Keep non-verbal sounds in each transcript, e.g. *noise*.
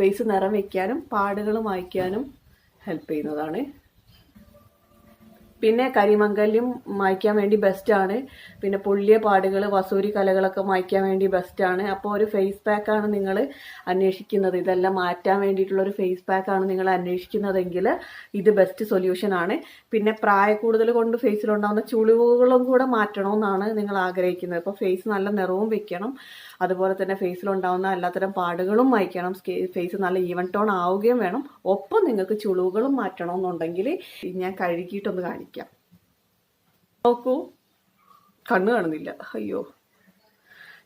Face നിറം വയ്ക്കാനും പാടുകൾ മായ്ക്കാനും ഹെൽപ്പ് ചെയ്യുന്നതാണ്. പിന്നെ കരിമംഗല്യം മായ്ക്കാൻ വേണ്ടി ബെസ്റ്റാണ് പിന്നെ പൊള്ളിയ പാടുകൾ വസൂരി കലകളൊക്കെ മായ്ക്കാൻ വേണ്ടി ബെസ്റ്റാണ് അപ്പോൾ ഒരു ഫേസ് പാക്കാണ് നിങ്ങൾ അന്വേഷിക്കുന്നത്. ഇതെല്ലാം മാറ്റാൻ വേണ്ടിയിട്ടുള്ള ഒരു ഫേസ് പാക്കാണ് നിങ്ങൾ അന്വേഷിക്കുന്നതെങ്കിൽ ഇത് ബെസ്റ്റ് സൊല്യൂഷൻ ആണ്. പിന്നെ പ്രായ കൂടുതൽ കൊണ്ട് ഫേസിലുണ്ടാകുന്ന ചുളിവുകളും കൂടെ മാറ്റണമെന്നാണ് നിങ്ങൾ ആഗ്രഹിക്കുന്നത്. അപ്പോൾ ഫേസ് നല്ല നിറവും വെക്കണം. അതുപോലെ തന്നെ ഫേസിലുണ്ടാകുന്ന എല്ലാത്തരം പാടുകളും മായ്ക്കണം ഫേസ് നല്ല ഈവൻ ടോൺ ആവുകയും വേണം. ഒപ്പം നിങ്ങൾക്ക് ചുളിവുകളും മാറ്റണമെന്നുണ്ടെങ്കിൽ ഞാൻ കഴുകിയിട്ടൊന്ന് കാണിക്കാം. നോക്കൂ. കണ്ണ് കാണുന്നില്ല. അയ്യോ.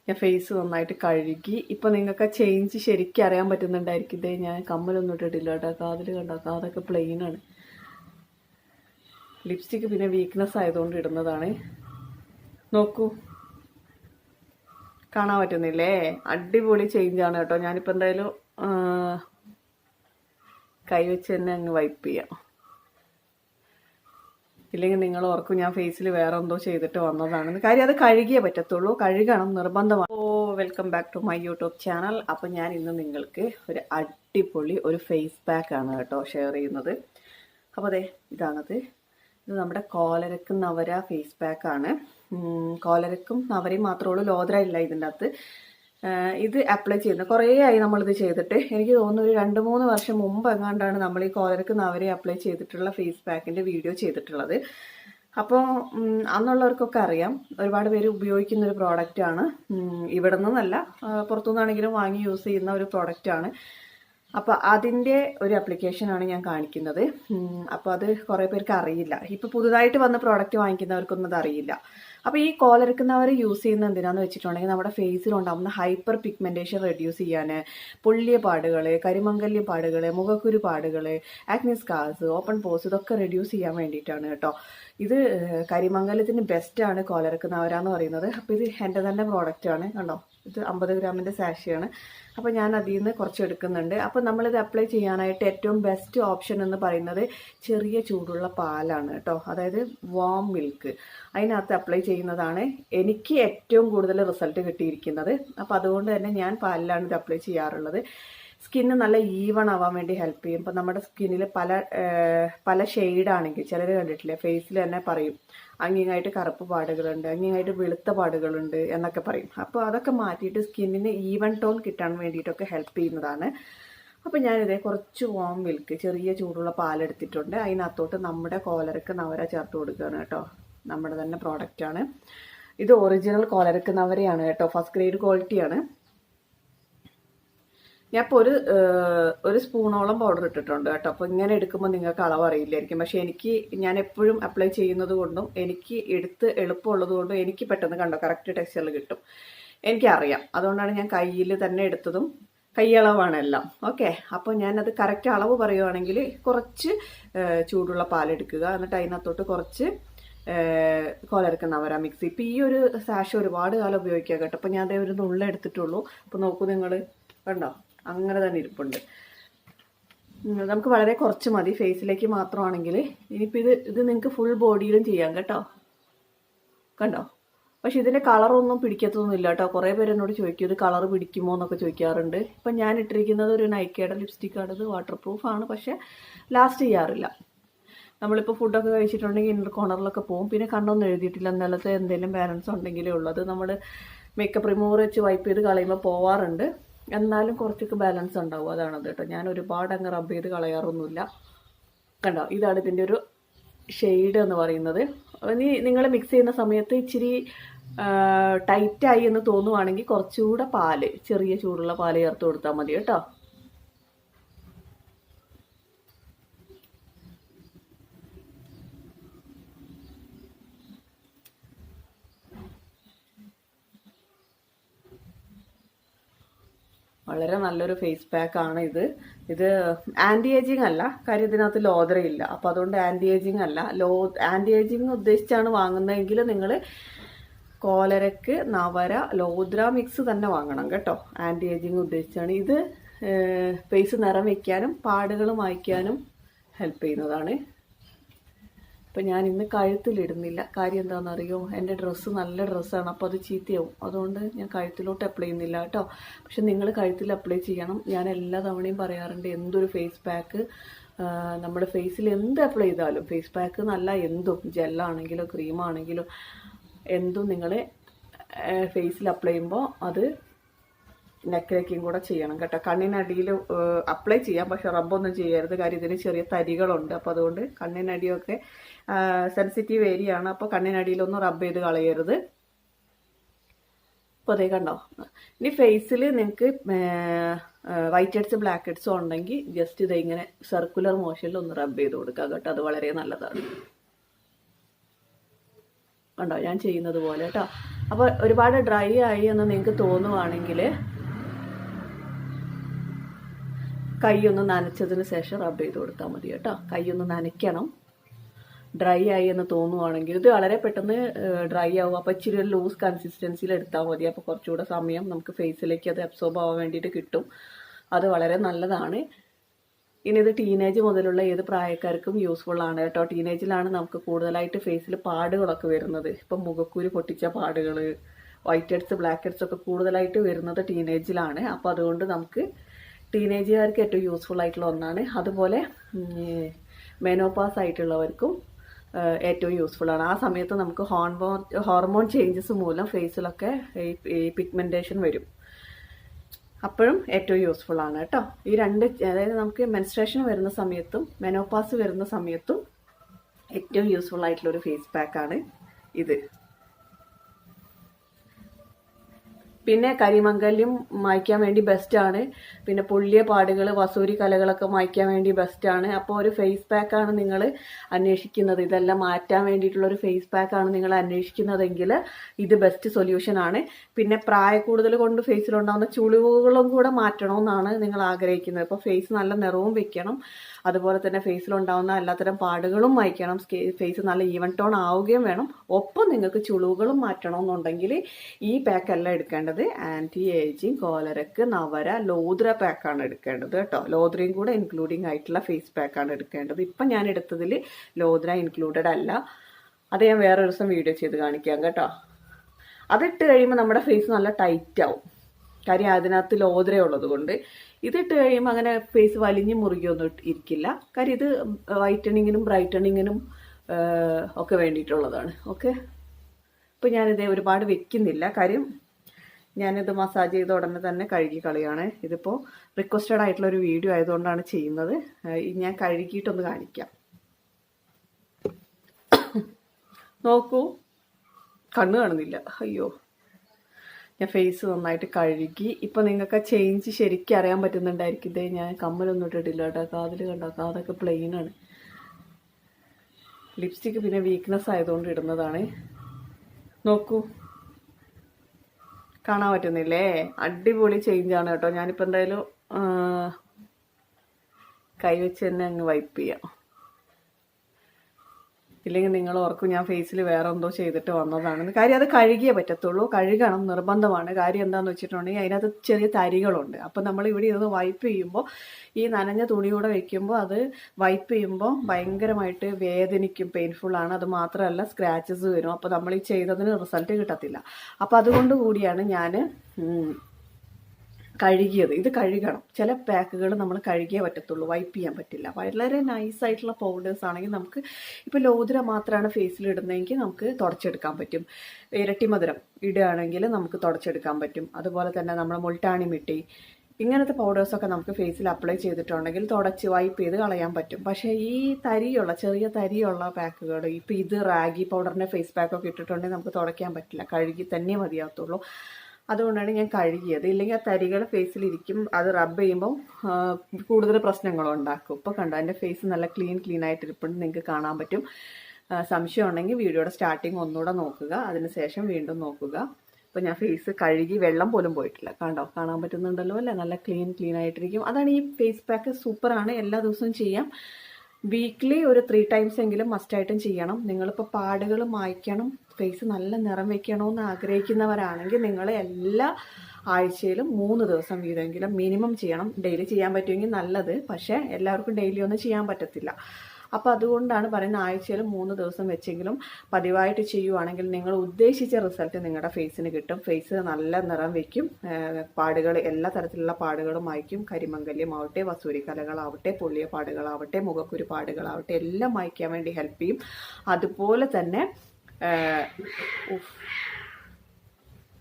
ഞാൻ ഫേസ് നന്നായിട്ട് കഴുകി. ഇപ്പം നിങ്ങൾക്ക് ചേഞ്ച് ശരിക്കും അറിയാൻ പറ്റുന്നുണ്ടായിരിക്കും. ഇതേ ഞാൻ കമ്മലൊന്നും ഇട്ടിട്ടില്ല കേട്ടോ. കാതിൽ കണ്ടോ? കാതൊക്കെ പ്ലെയിനാണ് ലിപ്സ്റ്റിക്ക് പിന്നെ വീക്ക്നെസ് ആയതുകൊണ്ട് ഇടുന്നതാണ്. നോക്കൂ. കാണാൻ പറ്റുന്നില്ലേ? അടിപൊളി ചേഞ്ച് ആണ് കേട്ടോ. ഞാനിപ്പോൾ എന്തായാലും കൈവച്ച് തന്നെ അങ്ങ് വൈപ്പ് ചെയ്യാം. ഇല്ലെങ്കിൽ നിങ്ങൾ ഓർക്കും ഞാൻ ഫേസിൽ വേറെ എന്തോ ചെയ്തിട്ട് വന്നതാണെന്ന് കാര്യം അത് കഴുകിയേ പറ്റത്തുള്ളൂ. കഴുകണം നിർബന്ധമാണ് ഓ welcome back to my YouTube channel അപ്പം ഞാൻ ഇന്ന് നിങ്ങൾക്ക് ഒരു അടിപൊളി ഒരു ഫേസ് പാക്ക് ആണ് കേട്ടോ ഷെയർ ചെയ്യുന്നത്. അപ്പോൾ അതെ ഇതാണത്. ഇത് നമ്മുടെ കോലരക്കുന്നവര ഫേസ് പാക്ക് ആണ്. ഉം, കോലരക്കും നവരയും മാത്രമേ ഉള്ളൂ. ലോദ്ര ഇല്ല ഇതിന്റെ അകത്ത്. ഇത് അപ്ലൈ ചെയ്യുന്നത് കുറേ ആയി നമ്മളിത് ചെയ്തിട്ട്. എനിക്ക് തോന്നുന്നു ഒരു രണ്ട് മൂന്ന് വർഷം മുമ്പ് എങ്ങാണ്ടാണ് നമ്മൾ ഈ കോലരക്ക് നവരെ അപ്ലൈ ചെയ്തിട്ടുള്ള ഫേസ് പാക്കിന്റെ വീഡിയോ ചെയ്തിട്ടുള്ളത്. അപ്പോൾ അന്നുള്ളവർക്കൊക്കെ അറിയാം. ഒരുപാട് പേര് ഉപയോഗിക്കുന്ന ഒരു പ്രോഡക്റ്റാണ് ഇവിടെ നിന്നല്ല പുറത്തുനിന്നാണെങ്കിലും വാങ്ങി യൂസ് ചെയ്യുന്ന ഒരു പ്രോഡക്റ്റാണ് അപ്പോൾ അതിന്റെ ഒരു ആപ്ലിക്കേഷനാണ് ഞാൻ കാണിക്കുന്നത്. അപ്പോൾ അത് കുറേ പേർക്ക് അറിയില്ല. ഇപ്പോൾ പുതുതായിട്ട് വന്ന പ്രോഡക്റ്റ് വാങ്ങിക്കുന്നവർക്കൊന്നും അത് അറിയില്ല. അപ്പോൾ ഈ കോലരക്കുന്നവർ യൂസ് ചെയ്യുന്ന എന്തിനാന്ന് വെച്ചിട്ടുണ്ടെങ്കിൽ നമ്മുടെ ഫേസിൽ ഉണ്ടാകുന്ന ഹൈപ്പർ പിഗ്മെന്റേഷൻ റെഡ്യൂസ് ചെയ്യാൻ പൊള്ളിയ പാടുകൾ കരിമംഗല്യ പാടുകൾ മുഖക്കുരു പാടുകൾ ആക്നിസ്കാസ് ഓപ്പൺ പോസ് ഇതൊക്കെ റെഡ്യൂസ് ചെയ്യാൻ വേണ്ടിയിട്ടാണ് കേട്ടോ. ഇത് കരിമംഗലത്തിന് ബെസ്റ്റാണ് കോലരക്കുന്നവരാന്ന് പറയുന്നത്. അപ്പോൾ ഇത് എന്റെ തന്നെ പ്രോഡക്റ്റ് ആണ് കണ്ടോ? ഇത് അമ്പത് ഗ്രാമിന്റെ സാഷിയാണ്. അപ്പോൾ ഞാൻ അതിൽ നിന്ന് കുറച്ച് എടുക്കുന്നുണ്ട് അപ്പോൾ നമ്മളിത് അപ്ലൈ ചെയ്യാനായിട്ട് ഏറ്റവും ബെസ്റ്റ് ഓപ്ഷൻ എന്ന് പറയുന്നത് ചെറിയ ചൂടുള്ള പാലാണ് കേട്ടോ. അതായത് വാം മിൽക്ക് അതിനകത്ത് അപ്ലൈ ചെയ്യുന്നതാണ് എനിക്ക് ഏറ്റവും കൂടുതൽ റിസൾട്ട് കിട്ടിയിരിക്കുന്നത്. അപ്പോൾ അതുകൊണ്ട് തന്നെ ഞാൻ പാലിലാണ് ഇത് അപ്ലൈ ചെയ്യാറുള്ളത്. സ്കിന്ന് നല്ല ഈവൺ ആവാൻ വേണ്ടി ഹെൽപ്പ് ചെയ്യും. ഇപ്പം നമ്മുടെ സ്കിന്നിൽ പല പല ഷെയ്ഡാണെങ്കിൽ ചിലർ കണ്ടിട്ടില്ലേ ഫേസിൽ തന്നെ പറയും അങ്ങിങ്ങായിട്ട് കറുപ്പ് പാടുകളുണ്ട് അങ്ങിങ്ങായിട്ട് വെളുത്ത പാടുകളുണ്ട് എന്നൊക്കെ പറയും. അപ്പോൾ അതൊക്കെ മാറ്റിയിട്ട് സ്കിന്നിന് ഈവൺ ടോൺ കിട്ടാൻ വേണ്ടിയിട്ടൊക്കെ ഹെൽപ്പ് ചെയ്യുന്നതാണ്. അപ്പോൾ ഞാനിതേ കുറച്ച് വോം മിൽക്ക് ചെറിയ ചൂടുള്ള പാലെടുത്തിട്ടുണ്ട് അതിനകത്തോട്ട് നമ്മുടെ കോലരക്ക് നവര ചേർത്ത് കൊടുക്കുകയാണ് കേട്ടോ. നമ്മുടെ തന്നെ പ്രോഡക്റ്റാണ് ഇത് ഒറിജിനൽ കോലരക്ക് നവരയാണ് കേട്ടോ. ഫസ്റ്റ് ഗ്രേഡ് ക്വാളിറ്റിയാണ് ഞാൻ ഇപ്പോൾ ഒരു ഒരു സ്പൂണോളം പൗഡർ ഇട്ടിട്ടുണ്ട് കേട്ടോ. അപ്പോൾ ഇങ്ങനെ എടുക്കുമ്പോൾ നിങ്ങൾക്ക് അളവ് അറിയില്ലായിരിക്കും. പക്ഷേ എനിക്ക് ഞാൻ എപ്പോഴും അപ്ലൈ ചെയ്യുന്നത് കൊണ്ടും എനിക്ക് എടുത്ത് എളുപ്പമുള്ളത് കൊണ്ടും എനിക്ക് പെട്ടെന്ന് കണ്ടോ കറക്റ്റ് ടെക്സ്ചറിൽ കിട്ടും. എനിക്കറിയാം. അതുകൊണ്ടാണ് ഞാൻ കയ്യിൽ തന്നെ എടുത്തതും കൈയളവാണ് എല്ലാം. ഓക്കെ. അപ്പോൾ ഞാനത് കറക്റ്റ് അളവ് പറയുവാണെങ്കിൽ കുറച്ച് ചൂടുള്ള പാലെടുക്കുക എന്നിട്ട് അതിനകത്തോട്ട് കുറച്ച് കോലരക്കുന്നവര മിക്സി ഇപ്പം ഈ ഒരു സാഷ് ഒരുപാട് കാലം ഉപയോഗിക്കാം കേട്ടോ. അപ്പോൾ ഞാൻ അതേ ഒരു നുള്ളെടുത്തിട്ടുള്ളൂ അപ്പോൾ നോക്കൂ നിങ്ങൾ കണ്ടോ? അങ്ങനെ തന്നെ ഇരിപ്പുണ്ട്. നമുക്ക് വളരെ കുറച്ച് മതി. ഫേസിലേക്ക് മാത്രമാണെങ്കിൽ. ഇനിയിപ്പോൾ ഇത് ഇത് നിങ്ങൾക്ക് ഫുൾ ബോഡിയിലും ചെയ്യാം കേട്ടോ. കണ്ടോ? പക്ഷെ ഇതിന്റെ കളറൊന്നും പിടിക്കത്തൊന്നുമില്ല കേട്ടോ. കുറേ പേര് എന്നോട് ചോദിക്കും ഇത് കളർ പിടിക്കുമോ? എന്നൊക്കെ ചോദിക്കാറുണ്ട്. ഇപ്പം ഞാൻ ഇട്ടിരിക്കുന്നത് ഒരു നൈക്കയുടെ ലിപ്സ്റ്റിക്കാണ് ഇത് വാട്ടർ പ്രൂഫാണ് പക്ഷെ ലാസ്റ്റ് ചെയ്യാറില്ല. നമ്മളിപ്പോൾ ഫുഡൊക്കെ കഴിച്ചിട്ടുണ്ടെങ്കിൽ ഇന്നർ കോർണറിലൊക്കെ പോകും. പിന്നെ കണ്ണൊന്നും എഴുതിയിട്ടില്ല. നിലത്ത് എന്തെങ്കിലും ബാലൻസ് ഉണ്ടെങ്കിലേ ഉള്ളത് നമ്മൾ മേക്കപ്പ് റിമൂവർ വെച്ച് വൈപ്പ് ചെയ്ത് കളയുമ്പോൾ പോവാറുണ്ട്. എന്നാലും കുറച്ചൊക്കെ ബാലൻസ് ഉണ്ടാവും. അതാണത് കേട്ടോ. ഞാൻ ഒരുപാട് അങ്ങ് റബ്ബ് ചെയ്ത് കളയാറൊന്നുമില്ല. കണ്ടോ? ഇതാണ് ഇതിന്റെ ഒരു ഷെയ്ഡ് എന്ന് പറയുന്നത്. ഇനി നിങ്ങൾ മിക്സ് ചെയ്യുന്ന സമയത്ത് ഇച്ചിരി ടൈറ്റായി എന്ന് തോന്നുവാണെങ്കിൽ കുറച്ചുകൂടെ പാൽ ചെറിയ ചൂടുള്ള പാൽ ചേർത്ത് കൊടുത്താൽ മതി കേട്ടോ. വളരെ നല്ലൊരു ഫേസ് പാക്ക് ആണ് ഇത്. ഇത് ആന്റി ഏജിങ് അല്ല കാര്യം ഇതിനകത്ത് ലോദ്രയില്ല അപ്പോൾ അതുകൊണ്ട് ആന്റി ഏജിങ് അല്ല. ലോ ആന്റി ഏജിങ് ഉദ്ദേശിച്ചാണ് വാങ്ങുന്നതെങ്കിൽ നിങ്ങൾ കോലരക്ക് നവര ലോദ്ര മിക്സ് തന്നെ വാങ്ങണം കേട്ടോ. ആന്റി ഏജിങ് ഉദ്ദേശിച്ചാണ്. ഇത് ഫേസ് നിറം വയ്ക്കാനും പാടുകൾ മായ്ക്കാനും ഹെൽപ്പ് ചെയ്യുന്നതാണ്. അപ്പം ഞാൻ ഇന്ന് കഴുത്തിലിടുന്നില്ല. കാര്യം എന്താണെന്നറിയോ? എന്റെ ഡ്രസ്സ് നല്ല ഡ്രസ്സാണ് അപ്പോൾ അത് ചീത്തയാവും. അതുകൊണ്ട് ഞാൻ കഴുത്തിലോട്ട് അപ്ലൈ ചെയ്യുന്നില്ല കേട്ടോ. പക്ഷെ നിങ്ങൾ കഴുത്തിൽ അപ്ലൈ ചെയ്യണം. ഞാൻ എല്ലാ തവണയും പറയാറുണ്ട് എന്തൊരു ഫേസ് പാക്ക് നമ്മുടെ ഫേസിൽ എന്ത് അപ്ലൈ ചെയ്താലും ഫേസ് പാക്ക് നല്ല എന്തും ജെല്ലാണെങ്കിലോ ക്രീമാണെങ്കിലോ എന്തും നിങ്ങൾ ഫേസിൽ അപ്ലൈ ചെയ്യുമ്പോൾ അത് നെക്കിലേക്കും കൂടെ ചെയ്യണം കേട്ടോ. കണ്ണിനടിയിൽ അപ്ലൈ ചെയ്യാം. പക്ഷെ റബ്ബൊന്നും ചെയ്യരുത്. കാര്യം ഇതിന് ചെറിയ തരികളുണ്ട്. അപ്പോൾ അതുകൊണ്ട് കണ്ണിനടിയൊക്കെ സെൻസിറ്റീവ് ഏരിയ ആണ്. അപ്പോൾ കണ്ണിനടിയിലൊന്നും റബ്ബ് ചെയ്ത് കളയരുത്. അപ്പോൾ അതേ കണ്ടോ? ഇനി ഫേസിൽ നിങ്ങൾക്ക് വൈറ്റ് ഹെഡ്സ് ബ്ലാക്ക് ഹെഡ്സും ഉണ്ടെങ്കിൽ ജസ്റ്റ് ഇത് ഇങ്ങനെ സർക്കുലർ മോഷനിൽ ഒന്ന് റബ്ബ് ചെയ്ത് കൊടുക്കുക കേട്ടോ. അത് വളരെ നല്ലതാണ്. കണ്ടോ? ഞാൻ ചെയ്യുന്നത് പോലെ കേട്ടോ. അപ്പോൾ ഒരുപാട് ഡ്രൈ ആയി എന്ന് നിങ്ങൾക്ക് തോന്നുവാണെങ്കിൽ കൈ ഒന്ന് നനച്ചതിന് ശേഷം റബ്ബ് ചെയ്ത് കൊടുത്താൽ മതി കേട്ടോ. കൈ ഒന്ന് നനയ്ക്കണം. ഡ്രൈ ആയി എന്ന് തോന്നുവാണെങ്കിൽ ഇത് വളരെ പെട്ടെന്ന് ഡ്രൈ ആവും. അപ്പോൾ ഇച്ചിരി ഒരു ലൂസ് കൺസിസ്റ്റൻസിയിൽ എടുത്താൽ മതി. അപ്പോൾ കുറച്ചുകൂടെ സമയം നമുക്ക് ഫേസിലേക്ക് അത് അബ്സോർബ് ആവാൻ വേണ്ടിയിട്ട് കിട്ടും. അത് വളരെ നല്ലതാണ്. ഇനി ഇത് ടീനേജ് മുതലുള്ള ഏത് പ്രായക്കാർക്കും യൂസ്ഫുൾ ആണ് കേട്ടോ. ടീനേജിലാണ് നമുക്ക് കൂടുതലായിട്ട് ഫേസിൽ പാടുകളൊക്കെ വരുന്നത്. ഇപ്പം മുഖക്കുരു പൊട്ടിച്ച പാടുകൾ വൈറ്റ് ഹെഡ്സ് ബ്ലാക്ക് ഹെഡ്സ് ഒക്കെ കൂടുതലായിട്ട് വരുന്നത് ടീനേജിലാണ് അപ്പോൾ അതുകൊണ്ട് നമുക്ക് ടീനേജുകാർക്ക് ഏറ്റവും യൂസ്ഫുൾ ആയിട്ടുള്ള ഒന്നാണ്. അതുപോലെ മെനോപാസ് ആയിട്ടുള്ളവർക്കും ഏറ്റവും യൂസ്ഫുൾ ആണ്. ആ സമയത്ത് നമുക്ക് ഹോർമോൺ ഹോർമോൺ ചേഞ്ചസ് മൂലം ഫേസിലൊക്കെ ഈ പിഗ്മെന്റേഷൻ വരും. അപ്പോഴും ഏറ്റവും യൂസ്ഫുൾ ആണ് കേട്ടോ. ഈ രണ്ട് അതായത് നമുക്ക് മെൻസ്ട്രേഷൻ വരുന്ന സമയത്തും മെനോപാസ് വരുന്ന സമയത്തും ഏറ്റവും യൂസ്ഫുൾ ആയിട്ടുള്ള ഒരു ഫേസ് പാക്കാണ് ഇത്. പിന്നെ കരിമംഗല്യം മായ്ക്കാൻ വേണ്ടി ബെസ്റ്റാണ് പിന്നെ പൊള്ളിയ പാടുകൾ വസൂരി കലകളൊക്കെ മായ്ക്കാൻ വേണ്ടി ബെസ്റ്റാണ് അപ്പോൾ ഒരു ഫേസ് പാക്കാണ് നിങ്ങൾ അന്വേഷിക്കുന്നത്. ഇതെല്ലാം മാറ്റാൻ വേണ്ടിയിട്ടുള്ള ഒരു ഫേസ് പാക്കാണ് നിങ്ങൾ അന്വേഷിക്കുന്നതെങ്കിൽ ഇത് ബെസ്റ്റ് സൊല്യൂഷൻ ആണ്. പിന്നെ പ്രായക്കൂടുതൽ കൊണ്ട് ഫേസിലുണ്ടാകുന്ന ചുളിവുകളും കൂടെ മാറ്റണമെന്നാണ് നിങ്ങൾ ആഗ്രഹിക്കുന്നത്. അപ്പോൾ ഫേസ് നല്ല നിറവും വെക്കണം. അതുപോലെ തന്നെ ഫേസിലുണ്ടാവുന്ന എല്ലാത്തരം പാടുകളും മായ്ക്കണം. ഫേസ് നല്ല ഈവൻ ടോൺ ആവുകയും വേണം. ഒപ്പം നിങ്ങൾക്ക് ചുളിവുകളും മാറ്റണമെന്നുണ്ടെങ്കിൽ ഈ പാക്കല്ല എടുക്കേണ്ടത്. ആന്റി ഏജിങ് കോലരക്ക് നവര ലോദ്ര പാക്കാണ് എടുക്കേണ്ടത് കേട്ടോ. ലോദ്രയും കൂടെ ഇൻക്ലൂഡിങ് ആയിട്ടുള്ള ഫേസ് പാക്കാണ് എടുക്കേണ്ടത്. ഇപ്പം ഞാൻ എടുത്തതിൽ ലോദ്ര ഇൻക്ലൂഡഡ് അല്ല. അത് ഞാൻ വേറെ ദിവസം വീഡിയോ ചെയ്ത് കാണിക്കാം കേട്ടോ. അതിട്ട് കഴിയുമ്പോൾ നമ്മുടെ ഫേസ് നല്ല ടൈറ്റ് ആവും. കാര്യം അതിനകത്ത് ലോദ്രയുള്ളത് കൊണ്ട് ഇതിട്ട് കഴിയുമ്പോൾ അങ്ങനെ ഫേസ് വലിഞ്ഞ് മുറുകിയൊന്നും ഇരിക്കില്ല. കാര്യം ഇത് വൈറ്റണിങ്ങിനും ബ്രൈറ്റണിങ്ങിനും ഒക്കെ വേണ്ടിയിട്ടുള്ളതാണ്. ഓക്കെ ഇപ്പം ഞാനിത് ഒരുപാട് വെക്കുന്നില്ല. കാര്യം ഞാനിത് മസാജ് ചെയ്ത ഉടനെ തന്നെ കഴുകി കളിയാണ്. ഇതിപ്പോൾ റിക്വസ്റ്റഡ് ആയിട്ടുള്ള ഒരു വീഡിയോ ആയതുകൊണ്ടാണ് ചെയ്യുന്നത്. ഞാൻ കഴുകിയിട്ടൊന്ന് കാണിക്കാം. *coughs* നോക്കൂ. കണ്ണ് കാണുന്നില്ല. അയ്യോ. ഞാൻ ഫേസ് നന്നായിട്ട് കഴുകി. ഇപ്പം നിങ്ങൾക്ക് ചേഞ്ച് ശരിക്കും അറിയാൻ പറ്റുന്നുണ്ടായിരിക്കും. ഇതേ ഞാൻ കമ്മലൊന്നും ഇട്ടിട്ടില്ല കേട്ടോ. കാതിൽ കണ്ടോ? കാതൊക്കെ പ്ലെയിനാണ് ലിപ്സ്റ്റിക്ക് പിന്നെ വീക്ക്നെസ് ആയതുകൊണ്ട് ഇടുന്നതാണ്. നോക്കൂ. കാണാൻ പറ്റുന്നില്ലേ? അടിപൊളി ചേഞ്ച് ആണ് കേട്ടോ. ഞാനിപ്പോൾ എന്തായാലും കൈവച്ച് തന്നെ അങ്ങ് വൈപ്പ് ചെയ്യാം. ഇല്ലെങ്കിൽ നിങ്ങൾ ഓർക്കും ഞാൻ ഫേസിൽ വേറെ എന്തോ ചെയ്തിട്ട് വന്നതാണെന്ന്. കാര്യം അത് കഴുകിയേ പറ്റത്തുള്ളൂ. കഴുകണം നിർബന്ധമാണ്. കാര്യം എന്താണെന്ന് വെച്ചിട്ടുണ്ടെങ്കിൽ അതിനകത്ത് ചെറിയ തരികളുണ്ട്. അപ്പം നമ്മൾ ഇവിടെ ഇരുന്ന് വൈപ്പ് ചെയ്യുമ്പോൾ ഈ നനഞ്ഞ തുണി കൂടെ വെക്കുമ്പോൾ അത് വൈപ്പ് ചെയ്യുമ്പോൾ ഭയങ്കരമായിട്ട് വേദനിക്കും പെയിൻഫുൾ ആണ്. അത് മാത്രമല്ല സ്ക്രാച്ചസ് വരും. അപ്പോൾ നമ്മൾ ഈ ചെയ്തതിന് റിസൾട്ട് കിട്ടത്തില്ല. അപ്പോൾ അതുകൊണ്ട് കൂടിയാണ് ഞാൻ കഴുകിയത്. ഇത് കഴുകണം. ചില പാക്കുകൾ നമ്മൾ കഴുകിയേ പറ്റത്തുള്ളൂ. വൈപ്പ് ചെയ്യാൻ പറ്റില്ല. വളരെ നൈസ് ആയിട്ടുള്ള പൗഡേഴ്സ് ആണെങ്കിൽ നമുക്ക് ഇപ്പോൾ ലോതിര മാത്രമാണ് ഫേസിൽ ഇടുന്നതെങ്കിൽ നമുക്ക് തുടച്ചെടുക്കാൻ പറ്റും. ഇരട്ടി മധുരം ഇടുകയാണെങ്കിൽ നമുക്ക് തുടച്ചെടുക്കാൻ പറ്റും. അതുപോലെ തന്നെ നമ്മുടെ മുൾട്ടാണി മിട്ടി ഇങ്ങനത്തെ പൗഡേഴ്സൊക്കെ നമുക്ക് ഫേസിൽ അപ്ലൈ ചെയ്തിട്ടുണ്ടെങ്കിൽ തുടച്ച് വൈപ്പ് ചെയ്ത് കളയാൻ പറ്റും. പക്ഷേ ഈ തരിയുള്ള ചെറിയ തരിയുള്ള പാക്കുകൾ ഇപ്പോൾ ഇത് റാഗി പൗഡറിന്റെ ഫേസ് പാക്കൊക്കെ ഇട്ടിട്ടുണ്ടെങ്കിൽ നമുക്ക് തുടയ്ക്കാൻ പറ്റില്ല. കഴുകി തന്നെ മതിയാകത്തുള്ളൂ. അതുകൊണ്ടാണ് ഞാൻ കഴുകിയത്. ഇല്ലെങ്കിൽ ആ തരികൾ ഫേസിലിരിക്കും അത് റബ്ബ് ചെയ്യുമ്പോൾ കൂടുതൽ പ്രശ്നങ്ങൾ ഉണ്ടാക്കും. ഇപ്പോൾ കണ്ടോ എന്റെ ഫേസ് നല്ല ക്ലീൻ ക്ലീൻ ആയിട്ട് ഇരിപ്പുണ്ട്. നിങ്ങൾക്ക് കാണാൻ പറ്റും. സംശയം ഉണ്ടെങ്കിൽ വീഡിയോയുടെ സ്റ്റാർട്ടിങ് ഒന്നുകൂടെ നോക്കുക. അതിനുശേഷം വീണ്ടും നോക്കുക. അപ്പോൾ ഞാൻ ഫേസ് കഴുകി വെള്ളം പോലും പോയിട്ടില്ല. കണ്ടോ കാണാൻ പറ്റുന്നുണ്ടല്ലോ അല്ലേ? നല്ല ക്ലീൻ ക്ലീൻ ആയിട്ടിരിക്കും. അതാണ് ഈ ഫേസ് പാക്ക് സൂപ്പറാണ് എല്ലാ ദിവസവും ചെയ്യാം. വീക്ക്ലി ഒരു ത്രീ ടൈംസ് എങ്കിലും മസ്റ്റായിട്ടും ചെയ്യണം. നിങ്ങളിപ്പോൾ പാടുകൾ മായ്ക്കണം ഫേസ് നല്ല നിറം വെക്കണമെന്ന് ആഗ്രഹിക്കുന്നവരാണെങ്കിൽ നിങ്ങൾ എല്ലാ ആഴ്ചയിലും മൂന്ന് ദിവസം വീതമെങ്കിലും മിനിമം ചെയ്യണം. ഡെയിലി ചെയ്യാൻ പറ്റുമെങ്കിൽ നല്ലത്. പക്ഷേ എല്ലാവർക്കും ഡെയിലി ഒന്നും ചെയ്യാൻ പറ്റത്തില്ല. അപ്പോൾ അതുകൊണ്ടാണ് പറയുന്നത് ആഴ്ചയിൽ മൂന്ന് ദിവസം വെച്ചെങ്കിലും പതിവായിട്ട് ചെയ്യുവാണെങ്കിൽ നിങ്ങൾ ഉദ്ദേശിച്ച റിസൾട്ട് നിങ്ങളുടെ ഫേസിന് കിട്ടും. ഫേസ് നല്ല നിറം വയ്ക്കും പാടുകൾ എല്ലാ തരത്തിലുള്ള പാടുകളും മായ്ക്കും. കരിമംഗല്യമാവട്ടെ വസൂരിക്കലകളാവട്ടെ പൊള്ളിയ പാടുകളാവട്ടെ മുഖക്കുരു പാടുകളാവട്ടെ എല്ലാം മായ്ക്കാൻ വേണ്ടി ഹെൽപ്പ് ചെയ്യും. അതുപോലെ തന്നെ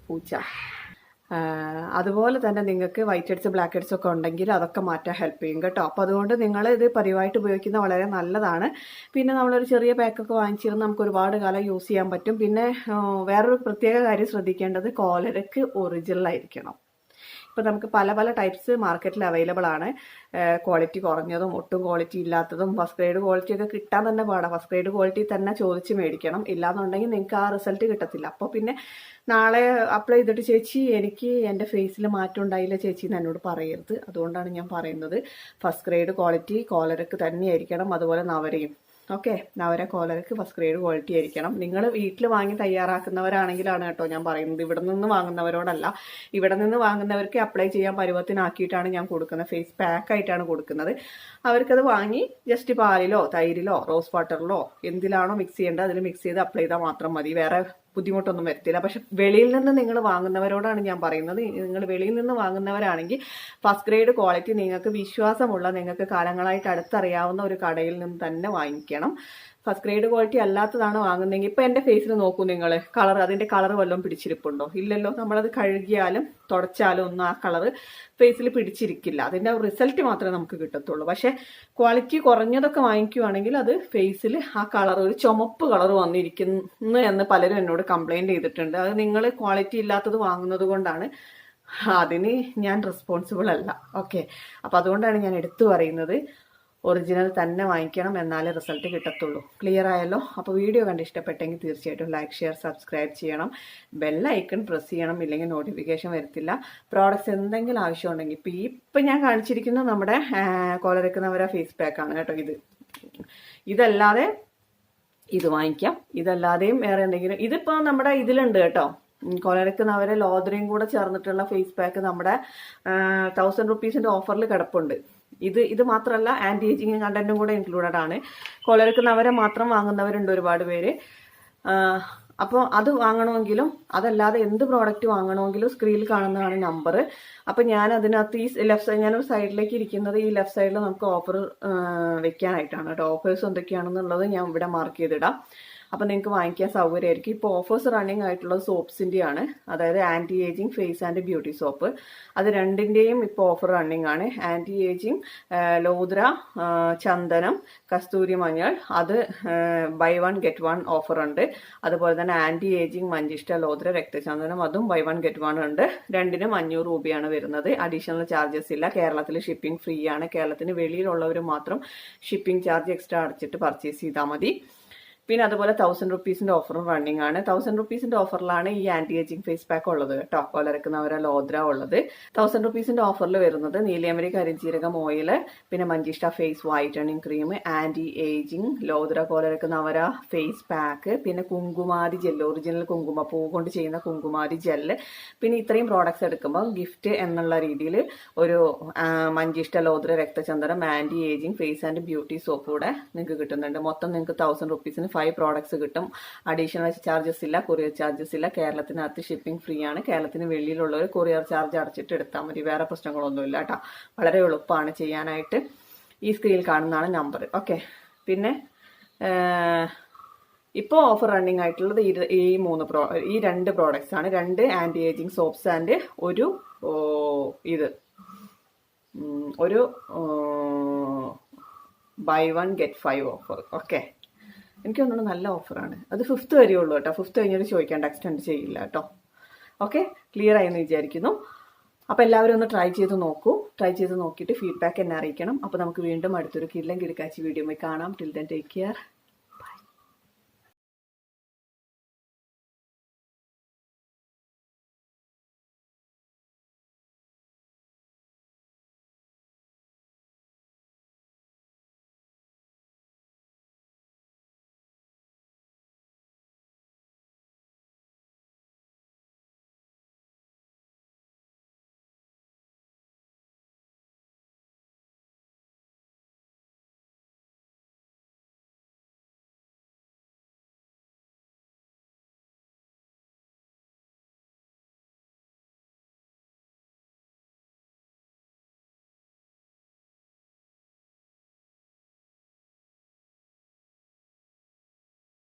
പൂച്ച. അതുപോലെ തന്നെ നിങ്ങൾക്ക് വൈറ്റ് ഹെഡ്സ് ബ്ലാക്ക് ഹെഡ്സ് ഒക്കെ ഉണ്ടെങ്കിൽ അതൊക്കെ മാറ്റാൻ ഹെൽപ്പ് ചെയ്യും കേട്ടോ. അപ്പോൾ അതുകൊണ്ട് നിങ്ങൾ ഇത് പതിവായിട്ട് ഉപയോഗിക്കുന്നത് വളരെ നല്ലതാണ്. പിന്നെ നമ്മളൊരു ചെറിയ പാക്കൊക്കെ വാങ്ങിച്ചിരുന്ന് നമുക്ക് ഒരുപാട് കാലം യൂസ് ചെയ്യാൻ പറ്റും. പിന്നെ വേറൊരു പ്രത്യേക കാര്യം ശ്രദ്ധിക്കേണ്ടത് കോലരക്ക് ഒറിജിനൽ ആയിരിക്കണം. ഇപ്പോൾ നമുക്ക് പല പല ടൈപ്സ് മാർക്കറ്റിൽ അവൈലബിൾ ആണ്. ക്വാളിറ്റി കുറഞ്ഞതും ഒട്ടും ക്വാളിറ്റി ഇല്ലാത്തതും ഫസ്റ്റ് ഗ്രേഡ് ക്വാളിറ്റി ഒക്കെ കിട്ടാൻ തന്നെ പാടാം. ഫസ്റ്റ് ഗ്രേഡ് ക്വാളിറ്റി തന്നെ ചോദിച്ച് മേടിക്കണം. ഇല്ലാന്നുണ്ടെങ്കിൽ നിങ്ങൾക്ക് ആ റിസൾട്ട് കിട്ടത്തില്ല. അപ്പോൾ പിന്നെ നാളെ അപ്ലൈ ചെയ്തിട്ട് ചേച്ചി എനിക്ക് എന്റെ ഫേസിൽ മാറ്റം ഉണ്ടായില്ല ചേച്ചി എന്ന് എന്നോട് പറയരുത്. അതുകൊണ്ടാണ് ഞാൻ പറയുന്നത്. ഫസ്റ്റ് ഗ്രേഡ് ക്വാളിറ്റി കോലരക്ക് തന്നെയായിരിക്കണം. അതുപോലെ നവരയും. ഓക്കെ നവര കോലർക്ക് ഫസ്റ്റ് ഗ്രേഡ് ക്വാളിറ്റി ആയിരിക്കണം. നിങ്ങൾ വീട്ടിൽ വാങ്ങി തയ്യാറാക്കുന്നവരാണെങ്കിലാണ് കേട്ടോ ഞാൻ പറയുന്നത്. ഇവിടെ നിന്ന് വാങ്ങുന്നവരോടല്ല. ഇവിടെ നിന്ന് വാങ്ങുന്നവർക്ക് അപ്ലൈ ചെയ്യാൻ പരുവത്തിനാക്കിയിട്ടാണ് ഞാൻ കൊടുക്കുന്നത്. ഫേസ് പാക്ക് ആയിട്ടാണ് കൊടുക്കുന്നത്. അവർക്കത് വാങ്ങി ജസ്റ്റ് പാലിലോ തൈരിലോ റോസ് വാട്ടറിലോ എന്തിലാണോ മിക്സ് ചെയ്യേണ്ടത് അതിൽ മിക്സ് ചെയ്ത് അപ്ലൈ ചെയ്താൽ മാത്രം മതി. വേറെ ബുദ്ധിമുട്ടൊന്നും വരത്തില്ല. പക്ഷെ വെളിയിൽ നിന്ന് നിങ്ങൾ വാങ്ങുന്നവരോടാണ് ഞാൻ പറയുന്നത്. നിങ്ങൾ വെളിയിൽ നിന്ന് വാങ്ങുന്നവരാണെങ്കിൽ ഫസ്റ്റ് ഗ്രേഡ് ക്വാളിറ്റി നിങ്ങൾക്ക് വിശ്വാസമുള്ള നിങ്ങൾക്ക് കാലങ്ങളായിട്ട് അടുത്തറിയാവുന്ന ഒരു കടയിൽ നിന്ന് തന്നെ വാങ്ങിക്കണം. ഫസ്റ്റ് ഗ്രേഡ് ക്വാളിറ്റി അല്ലാത്തതാണ് വാങ്ങുന്നതെങ്കിൽ ഇപ്പം എന്റെ ഫേസിൽ നോക്കൂ നിങ്ങൾ. കളർ അതിന്റെ കളർ വല്ലതും പിടിച്ചിരിപ്പുണ്ടോ? ഇല്ലല്ലോ. നമ്മളത് കഴുകിയാലും തുടച്ചാലും ഒന്നും ആ കളർ ഫേസിൽ പിടിച്ചിരിക്കില്ല. അതിന്റെ റിസൾട്ട് മാത്രമേ നമുക്ക് കിട്ടത്തുള്ളൂ. പക്ഷേ ക്വാളിറ്റി കുറഞ്ഞതൊക്കെ വാങ്ങിക്കുവാണെങ്കിൽ അത് ഫേസിൽ ആ കളർ ഒരു ചുമപ്പ് കളർ വന്നിരിക്കുന്നു എന്ന് പലരും എന്നോട് കംപ്ലൈന്റ് ചെയ്തിട്ടുണ്ട്. അത് നിങ്ങൾ ക്വാളിറ്റി ഇല്ലാത്തത് വാങ്ങുന്നത് കൊണ്ടാണ്. അതിന് ഞാൻ റെസ്പോൺസിബിൾ അല്ല. ഓക്കെ അപ്പം അതുകൊണ്ടാണ് ഞാൻ എടുത്തു പറയുന്നത്. ഒറിജിനൽ തന്നെ വാങ്ങിക്കണം എന്നാലേ റിസൾട്ട് കിട്ടത്തുള്ളൂ. ക്ലിയർ ആയല്ലോ? അപ്പോൾ വീഡിയോ കണ്ട് ഇഷ്ടപ്പെട്ടെങ്കിൽ തീർച്ചയായിട്ടും ലൈക്ക് ഷെയർ സബ്സ്ക്രൈബ് ചെയ്യണം. ബെൽ ഐക്കൺ പ്രസ് ചെയ്യണം ഇല്ലെങ്കിൽ നോട്ടിഫിക്കേഷൻ വരത്തില്ല. പ്രോഡക്റ്റ്സ് എന്തെങ്കിലും ആവശ്യമുണ്ടെങ്കിൽ ഇപ്പം ഈ ഇപ്പം ഞാൻ കാണിച്ചിരിക്കുന്നത് നമ്മുടെ കോലരക്കുന്നവരെ ഫേസ് പാക്കാണ് കേട്ടോ ഇത്. ഇതല്ലാതെ ഇത് വാങ്ങിക്കാം. ഇതല്ലാതെയും വേറെ എന്തെങ്കിലും ഇതിപ്പോൾ നമ്മുടെ ഇതിലുണ്ട് കേട്ടോ. കൊലരക്കുന്നവരെ ലോദറിയും കൂടെ ചേർന്നിട്ടുള്ള ഫേസ് പാക്ക് നമ്മുടെ തൗസൻഡ് റുപ്പീസിന്റെ ഓഫറിൽ കിടപ്പുണ്ട്. ഇത് ഇത് മാത്രമല്ല ആന്റി ഏജിങ് കണ്ടന്റും കൂടെ ഇൻക്ലൂഡഡ് ആണ്. കൊലരക്കുന്നവരെ മാത്രം വാങ്ങുന്നവരുണ്ട് ഒരുപാട് പേര്. അപ്പോൾ അത് വാങ്ങണമെങ്കിലും അതല്ലാതെ എന്ത് പ്രോഡക്റ്റ് വാങ്ങണമെങ്കിലും സ്ക്രീനിൽ കാണുന്നതാണ് നമ്പർ അപ്പോൾ ഞാൻ അതിനകത്ത് ഈ ലെഫ്റ്റ് സൈഡ് ഞാനൊരു സൈഡിലേക്ക് ഇരിക്കുന്നത് ഈ ലെഫ്റ്റ് സൈഡിൽ നമുക്ക് ഓഫർ വെക്കാനായിട്ടാണ് കേട്ടോ. ഓഫേഴ്സ് എന്തൊക്കെയാണെന്നുള്ളത് ഞാൻ ഇവിടെ മാർക്ക് ചെയ്തിടാം. അപ്പോൾ നിങ്ങൾക്ക് വാങ്ങിക്കാൻ സൗകര്യമായിരിക്കും. ഇപ്പോൾ ഓഫേഴ്സ് റണ്ണിങ് ആയിട്ടുള്ള സോപ്സിന്റെയാണ് അതായത് anti ageing face and beauty soap അത് രണ്ടിന്റെയും ഇപ്പോൾ ഓഫർ റണ്ണിങ് ആണ്. ആന്റി ഏജിങ് ലോദ്ര ചന്ദനം കസ്തൂരി മഞ്ഞൾ. അത് buy one get one offer ഉണ്ട്. അതുപോലെ തന്നെ ആന്റി ഏജിങ് മഞ്ചിഷ്ട ലോദ്ര രക്തചന്ദനം അതും ബൈ വൺ ഗെറ്റ് വൺ ഉണ്ട്. രണ്ടിനും അഞ്ഞൂറ് രൂപയാണ് വരുന്നത്. അഡീഷണൽ ചാർജസ് ഇല്ല. കേരളത്തിൽ ഷിപ്പിംഗ് ഫ്രീ ആണ്. കേരളത്തിന് വെളിയിലുള്ളവർ മാത്രം ഷിപ്പിംഗ് ചാർജ് എക്സ്ട്രാ അടച്ചിട്ട് പർച്ചേസ് ചെയ്താൽ മതി. പിന്നെ അതുപോലെ തൗസൻഡ് റുപ്പീസിന്റെ ഓഫറും റണ്ണിങ് ആണ്. തൗസൻഡ് റുപ്പീസിന്റെ ഓഫറിലാണ് ഈ ആന്റി ഏജിംഗ് ഫേസ് പാക്ക് ഉള്ളത് കേട്ടോ. കൊലരക്കുന്നവരെ ലോദ്ര ഉള്ളത്. തൗസൻഡ് റുപ്പീസിന്റെ ഓഫറിൽ വരുന്നത് നീലിയമരി കരിഞ്ചീരകം ഓയിൽ പിന്നെ മഞ്ചിഷ്ട face whitening cream anti ageing lodhra കോലരക്കുന്നവര ഫേസ് പാക്ക് പിന്നെ കുങ്കുമാരി ജെല്ല് ഒറിജിനൽ കുങ്കുമപ്പൂ കൊണ്ട് ചെയ്യുന്ന കുങ്കുമാരി ജെല്ല് പിന്നെ ഇത്രയും പ്രോഡക്ട്സ് എടുക്കുമ്പോൾ ഗിഫ്റ്റ് എന്നുള്ള രീതിയിൽ ഒരു മഞ്ചിഷ്ട ലോദ്ര രക്തചന്ദ്രം anti ageing face and beauty soap കൂടെ നിങ്ങൾക്ക് കിട്ടുന്നുണ്ട്. മൊത്തം നിങ്ങൾക്ക് തൗസൻഡ് റുപ്പീസിന് ഫൈവ് പ്രോഡക്ട്സ് കിട്ടും. അഡീഷണൽ ചാർജസ് ഇല്ല കൊറിയർ ചാർജസ് ഇല്ല. കേരളത്തിനകത്ത് ഷിപ്പിംഗ് ഫ്രീ ആണ്. കേരളത്തിന് വെളിയിലുള്ളവർ കൊറിയർ ചാർജ് അടച്ചിട്ട് എടുത്താൽ മതി. വേറെ പ്രശ്നങ്ങളൊന്നുമില്ല കേട്ടോ. വളരെ എളുപ്പമാണ് ചെയ്യാനായിട്ട്. ഈ സ്ക്രീനിൽ കാണുന്നതാണ് നമ്പർ ഓക്കെ പിന്നെ ഇപ്പോൾ ഓഫർ റണ്ണിങ് ആയിട്ടുള്ളത് ഈ മൂന്ന് പ്രോ ഈ രണ്ട് പ്രോഡക്റ്റ്സ് ആണ്. രണ്ട് ആന്റി ഏജിങ് സോപ്സ് ആൻഡ് ഒരു ഇത്. ഒരു buy one get five offer okay എനിക്ക് തോന്നുന്നു നല്ല ഓഫറാണ്. അത് ഫിഫ്ത്ത് വരെ ഉള്ളൂ കേട്ടോ. ഫിഫ്ത്ത് കഴിഞ്ഞിട്ട് ചോദിക്കേണ്ട എക്സ്റ്റെൻഡ് ചെയ്യില്ല കേട്ടോ. ഓക്കെ ക്ലിയർ ആയെന്ന് വിചാരിക്കുന്നു. അപ്പോൾ എല്ലാവരും ഒന്ന് ട്രൈ ചെയ്ത് നോക്കൂ. ട്രൈ ചെയ്ത് നോക്കിയിട്ട് ഫീഡ്ബാക്ക് എന്നെ അറിയിക്കണം. അപ്പോൾ നമുക്ക് വീണ്ടും അടുത്തൊരു കില്ലം കിടക്കാച്ചി വീഡിയോ കാണാം. Till then take care